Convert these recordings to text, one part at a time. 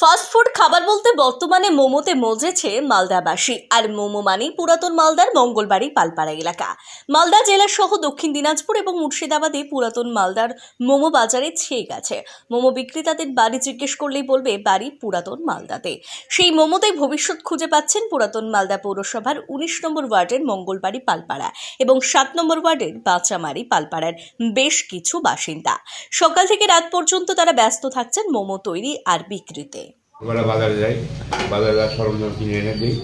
Fast food খাবার বলতে বর্তমানে মোমোতে মজেছে মালদাবাসী। আর মোমো মানেই পুরাতন মালদার মঙ্গলবাড়ি পালপাড়া এলাকা। মালদা জেলা সহ দক্ষিণ দিনাজপুর এবং মুর্শিদাবাদে পুরাতন মালদার মোমো বাজারে ছেয়ে গেছে মোমো বিক্রেতাদের বাড়ি জিজ্ঞেস করলেই বলবে, বাড়ি পুরাতন মালদাতে। সেই মোমোতেই ভবিষ্যৎ খুঁজে পাচ্ছেন পুরাতন মালদা পৌরসভার উনিশ নম্বর ওয়ার্ডের মঙ্গলবাড়ি পালপাড়া এবং সাত নম্বর ওয়ার্ডের বাঁচামারি পালপাড়ার বেশ কিছু বাসিন্দা। সকাল থেকে রাত পর্যন্ত তারা ব্যস্ত থাকছেন মোমো তৈরি আর ওরা বাজারে যাই বাজারে যা সরঞ্জাম কিনে এনে দিই।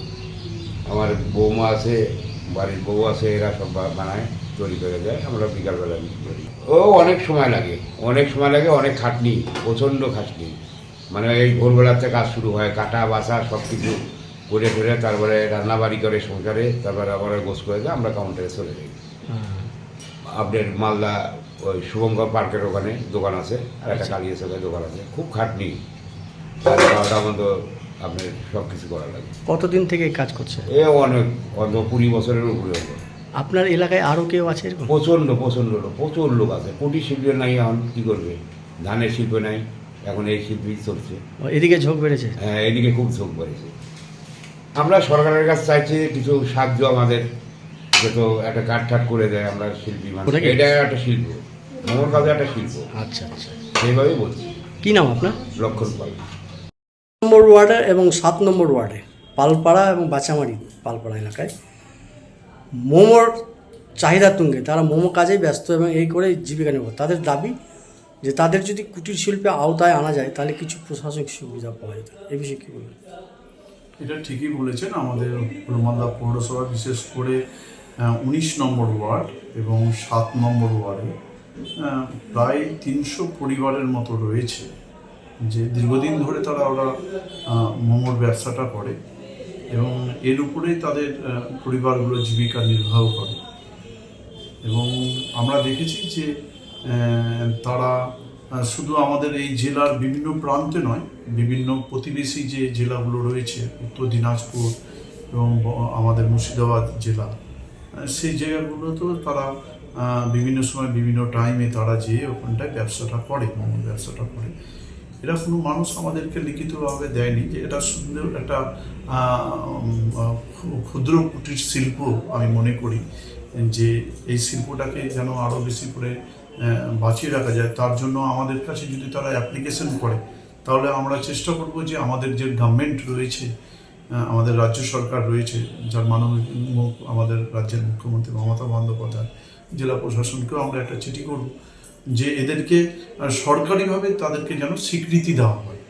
আমার বৌমা আছে বাড়ির বউ আছে এরা সব বানায় তৈরি করে দেয় আমরা বিকালবেলা বিক্রি করি। ও অনেক সময় লাগে অনেক সময় লাগে অনেক খাটনি প্রচণ্ড খাটনি। মানে এই ভোরবেলাতে কাজ শুরু হয় কাটা বাসা সব কিছু করে ফেরে তারপরে রান্নাবাড়ি করে সংসারে তারপরে আবার গোস করে দেয় আমরা কাউন্টারে চলে যাই। আপনার মালদা ওই শুভঙ্কর পার্কের ওখানে দোকান আছে আর একটা কালিয়া দোকান আছে। খুব খাটনি। সাড়ে বারোটা মতো আপনার সব কিছু করা লাগে। কতদিন থেকে কাজ করছে? এ অনেক অন্য কুড়ি বছরের উপরে হবে আপনার এলাকায় আরও কেউ আছে এরকম? প্রচণ্ড প্রচণ্ড লোক প্রচুর লোক আছে। কোটি শিল্প নাই এখন কী করবে? ধানের শিল্প নাই এখন এই শিল্পই চলছে। এদিকে ঝোঁক বেড়েছে? হ্যাঁ এদিকে খুব ঝোঁক বেড়েছে। আমরা সরকারের কাছে চাইছি কিছু সাহায্য আমাদের যেহেতু একটা কাঠ ঠাট করে দেয় আমরা শিল্পী মানুষ। এটা একটা শিল্প। মোমোর কাজে একটা শিল্প। আচ্ছা আচ্ছা। সেইভাবেই বলছি। কি নাম আপনার? লক্ষণ পাল। নম্বর ওয়ার্ডে এবং সাত নম্বর ওয়ার্ডে, পালপাড়া এবং বাঁচামারি পালপাড়া এলাকায়। মোমোর চাহিদা তুঙ্গে, তারা মোমো কাজেই ব্যস্ত এবং এই করে জীবিকা নির্বাহ। তাদের দাবি যে তাদের যদি কুটির শিল্পে আওতায় আনা যায়, তাহলে কিছু প্রশাসনিক সুবিধা পাওয়া যেত। এই বিষয়ে কী বলবেন? এটা ঠিকই বলেছেন। আমাদের মালদা পৌরসভা বিশেষ করে উনিশ নম্বর ওয়ার্ড এবং সাত নম্বর ওয়ার্ডে প্রায় তিনশো পরিবারের মতো রয়েছে। যে দীর্ঘদিন ধরে তারা ওরা মোমোর ব্যবসাটা করে এবং এর উপরেই তাদের পরিবারগুলো জীবিকা নির্বাহ করে। এবং আমরা দেখেছি যে তারা শুধু আমাদের এই জেলার বিভিন্ন প্রান্তে নয়, বিভিন্ন প্রতিবেশী যে জেলাগুলো রয়েছে, উত্তর দিনাজপুর এবং আমাদের মুর্শিদাবাদ জেলা সেই জায়গাগুলোতেও তারা বিভিন্ন সময় বিভিন্ন টাইমে তারা যেয়ে ওখানটায় ব্যবসাটা করে ব্যবসাটা করে। এরা কোনো মানুষ আমাদেরকে লিখিতভাবে দেয়নি যে এটা সুন্দর একটা ক্ষুদ্র কুটির শিল্প আমি মনে করি, যে এই শিল্পটাকে যেন আরও বেশি করে বাঁচিয়ে রাখা যায়। তার জন্য আমাদের কাছে যদি তারা অ্যাপ্লিকেশন করে, তাহলে আমরা চেষ্টা করব যে আমাদের যে গভর্নমেন্ট রয়েছে আমাদের রাজ্য সরকার রয়েছে, যার মাননীয় আমাদের রাজ্যের মুখ্যমন্ত্রী মমতা বন্দ্যোপাধ্যায়, জেলা প্রশাসনকেও আমরা একটা চিঠি করব। যে এদেরকে সরকারিভাবে তাদেরকে যেন স্বীকৃতি দেওয়া হয়।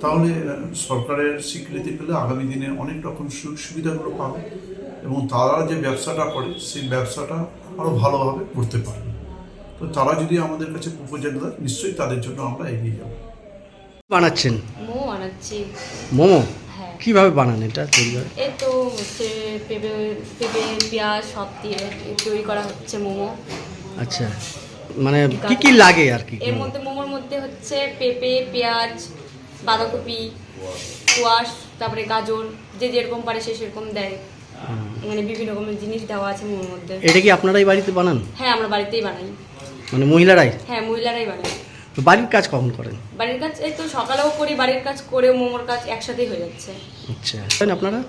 তাহলে সরকারের স্বীকৃতি পেলে আগামী দিনে অনেক রকম সুযোগ সুবিধাগুলো পাবে এবং তারা যে ব্যবসাটা করে সেই ব্যবসাটা আরও ভালোভাবে করতে পারবে। তো তারা যদি আমাদের কাছে প্রপোজাল দেয় নিশ্চয়ই তাদের জন্য আমরা এগিয়ে যাব। বানাচ্ছেন? মোমো বানাচ্ছি। মোমো? হ্যাঁ। কীভাবে বানান এটা তৈরি করে এই তো হচ্ছে পেঁপে পেঁপে পেঁয়াজ সব দিয়ে তৈরি করা হচ্ছে মোমো। আচ্ছা। মানে কি কি লাগে আর কি? এর মধ্যে মোমোর মধ্যে হচ্ছে পেঁপে পেঁয়াজ বাঁধাকপি কোয়াশ তারপরে গাজর যে যেরকম পারে সে সেরকম দেয়। মানে বিভিন্ন রকমের জিনিস দেওয়া আছে মোমোর মধ্যে। এটা কি আপনারাই বাড়িতে বানান? হ্যাঁ আমরা বাড়িতেই বানাই। মানে মহিলারাই? হ্যাঁ মহিলারাই বানাই। তো বাড়ির কাজ কখন করেন? বাড়ির কাজ এই তো সকালেও করি বাড়ির কাজ করেও মোমোর কাজ একসাথেই হয়ে যাচ্ছে। আচ্ছা। আপনারা?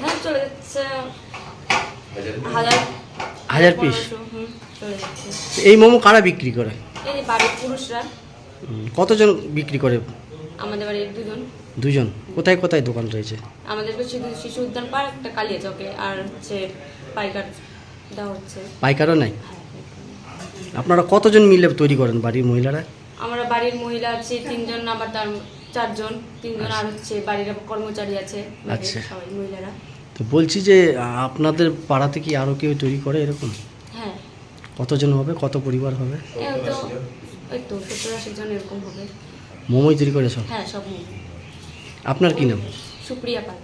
হ্যাঁ চলে যাচ্ছে হাজার হাজার পিস চলে যাচ্ছে এই মোমো কারা বিক্রি করে? এই বাড়ির পুরুষরা। কতজন বিক্রি করে? আমাদের বাড়ির দুজন। দুজন? কোথায় কোথায় দোকান রয়েছে? আমাদের কাছে শিশু উদ্যান পার্ক একটা কালিয়া চকে আর হচ্ছে পাইকার দেওয়া হচ্ছে। পাইকারও নাই? হ্যাঁ, আপনারা কতজন মিলে তৈরি করেন বাড়ির মহিলারা? আমরা বাড়ির মহিলা আছে তিনজন আবার তার চারজন তিনজন আর হচ্ছে বাড়ির কর্মচারী আছে আচ্ছা। সবাই মহিলারা। তো বলছি যে আপনাদের পাড়াতে কি আরও কেউ তৈরি করে এরকম? কতজন হবে কত পরিবার হবে? ওই তো সত্তর আশি জন এরকম হবে। মোমোই তৈরি করেছ? হ্যাঁ সব মোমো। আপনার কি নাম? সুপ্রিয়া পাল।